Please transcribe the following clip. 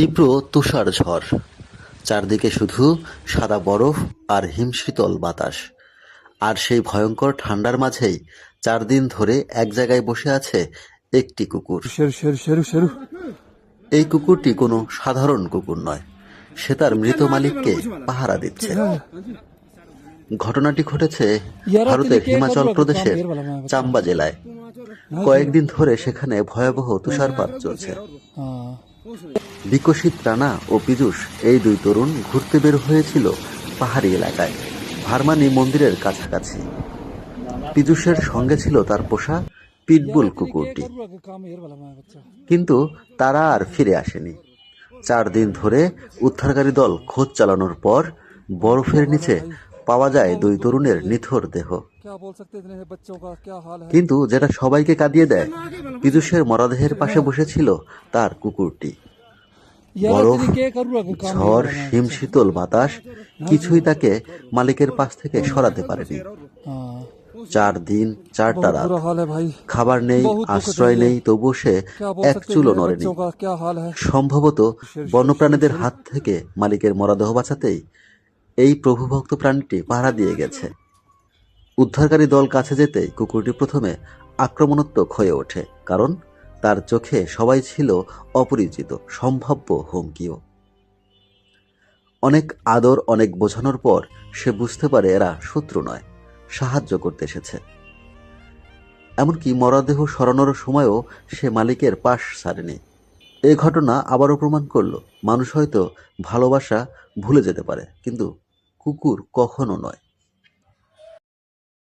তীব্র তুষার ঝড়। চারদিকে শুধু সাদা বরফ আর হিমশীতল বাতাস। আর সেই ভয়ঙ্কর ঠান্ডার মাঝেই চার দিন ধরে এক জায়গায় বসে আছে একটি কুকুর। এই কুকুরটি কোনো সাধারণ কুকুর নয়। সে তার মৃত মালিককে পাহারা দিচ্ছে। ঘটনাটি ঘটেছে ভারতের হিমাচল প্রদেশের চাম্বা জেলায়। কয়েকদিন ধরে সেখানে ভয়াবহ তুষারপাত চলছে। বিকশিত রানা ও পীযুষ এই দুই তরুণ ঘুরতে বের হয়েছিল পাহাড়ি এলাকায়, ভারমানি মন্দিরের কাছাকাছি। পীযুষের সঙ্গে ছিল তার পোষা পিটবুল কুকুরটি। কিন্তু তারা আর ফিরে আসেনি। চার দিন ধরে উদ্ধারকারী দল খোঁজ চালানোর পর বরফের নিচে পাওয়া যায় দুই তরুণের নিথর দেহ। কিন্তু যেটা সবাইকে কাঁদিয়ে দেয় পীযুষের মরাদেহের পাশে বসেছিল তার কুকুরটি। বরফ ঝড় হিম শীতল বাতাস কিছুই তাকে মালিকের পাশ থেকে সরাতে পারেনি। চার দিন চারটা রাত। খাবার নেই আশ্রয় নেই তবু সে এক চুলো নড়েনি। সম্ভবত বন্যপ্রাণীদের হাত থেকে মালিকের মরাদেহ বাঁচাতেই এই প্রভুভক্ত প্রাণীটি পাহারা দিয়ে গেছে। উদ্ধারকারী দল কাছে যেতেই কুকুরটি প্রথমে আক্রমণাত্মক হয়ে ওঠে, কারণ তার চোখে সবাই ছিল অপরিচিত, সম্ভাব্য হুমকিও। অনেক আদর, অনেক বোঝানোর পর সে বুঝতে পারে এরা শত্রু নয়, সাহায্য করতে এসেছে। এমনকি মরদেহ সরানোর সময়ও সে মালিকের পাশ ছাড়েনি। এ ঘটনা আবারও প্রমাণ করল, মানুষ হয়তো ভালোবাসা ভুলে যেতে পারে, কিন্তু কুকুর কখনো নয়।